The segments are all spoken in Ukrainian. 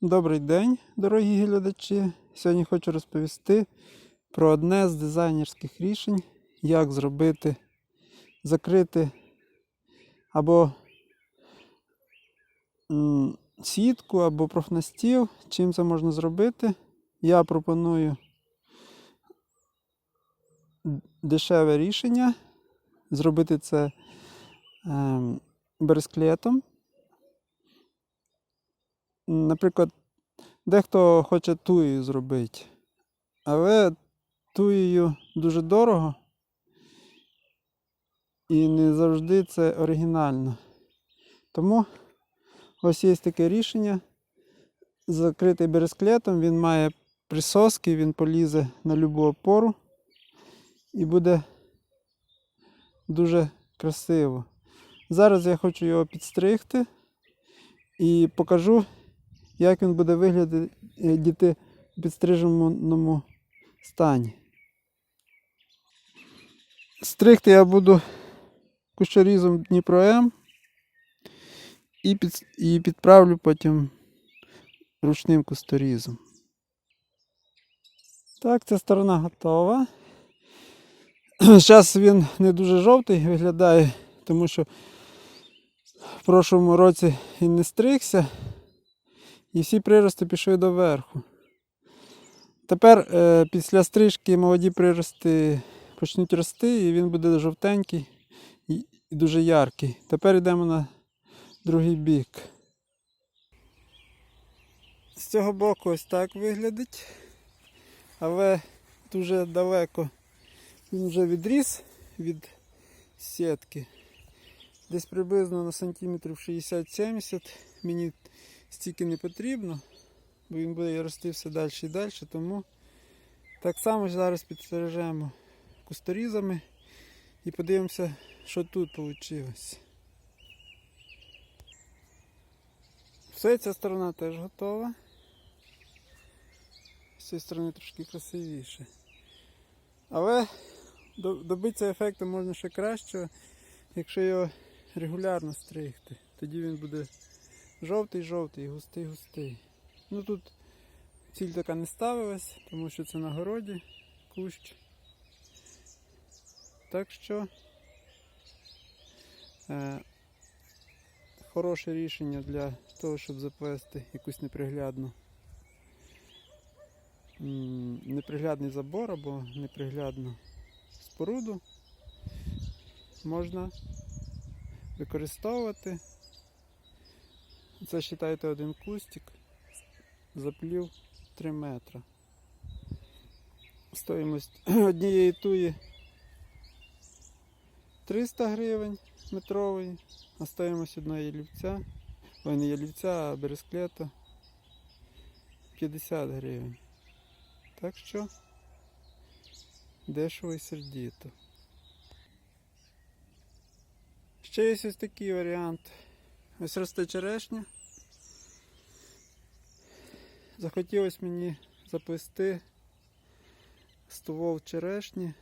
Добрий день, дорогі глядачі. Сьогодні хочу розповісти про одне з дизайнерських рішень, як зробити, закрити або сітку, або профнастіл. Чим це можна зробити? Я пропоную дешеве рішення. Зробити це ем, бересклетом. Наприклад, дехто хоче туєю зробити, але туєю дуже дорого і не завжди це оригінально. Тому ось є таке рішення. Закритий бересклетом, він має присоски, він полізе на любу опору і буде дуже красиво. Зараз я хочу його підстригти і покажу, як він буде виглядати в підстриженому стані. Стригти я буду кущорізом Дніпро М і, під, і підправлю потім ручним кусторізом. Так, ця сторона готова. Зараз він не дуже жовтий виглядає, тому що в прошлому році він не стригся. І всі прирости пішли доверху. Тепер е, після стрижки молоді прирости почнуть рости і він буде жовтенький і, дуже яркий. Тепер йдемо на другий бік. З цього боку ось так виглядить, але дуже далеко він вже відріс від сітки. Десь приблизно на сантиметрів 60-70 мені стільки не потрібно, бо він буде рости все далі і далі, тому так само зараз підстережемо кусторізами і подивимося, що тут вийшло. Все, ця сторона теж готова. З цієї сторони трошки красивіше. Але до- добитися ефекту можна ще краще, якщо його регулярно стригти. Тоді він буде жовтий-жовтий, густий-густий. Ну тут ціль така не ставилась, тому що це на городі кущ. Так що е, хороше рішення для того, щоб заплести якусь неприглядну. Неприглядний забор або неприглядну споруду можна використовувати. Це вважайте один кустик, заплів 3 метри. Стоїмость однієї туї 300 гривень метрової, а стоїмость одної ялівця, ой, не ялівця, а бересклета 50 гривень. Так що дешево і сердито. Ще є ось такий варіант. Ось росте черешня. Захотілося мені заплести ствол черешні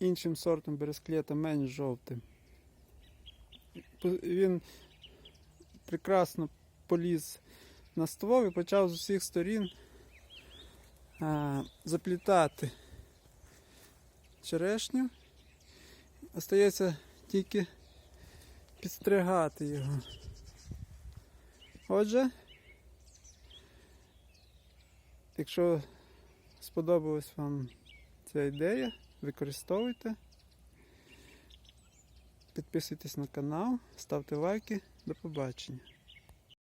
іншим сортом бересклета, менш жовтим. Він прекрасно поліз на ствол і почав з усіх сторін а, заплітати черешню. Остається тільки підстригати його. Отже, якщо сподобалась вам ця ідея, використовуйте. Підписуйтесь на канал, ставте лайки. До побачення.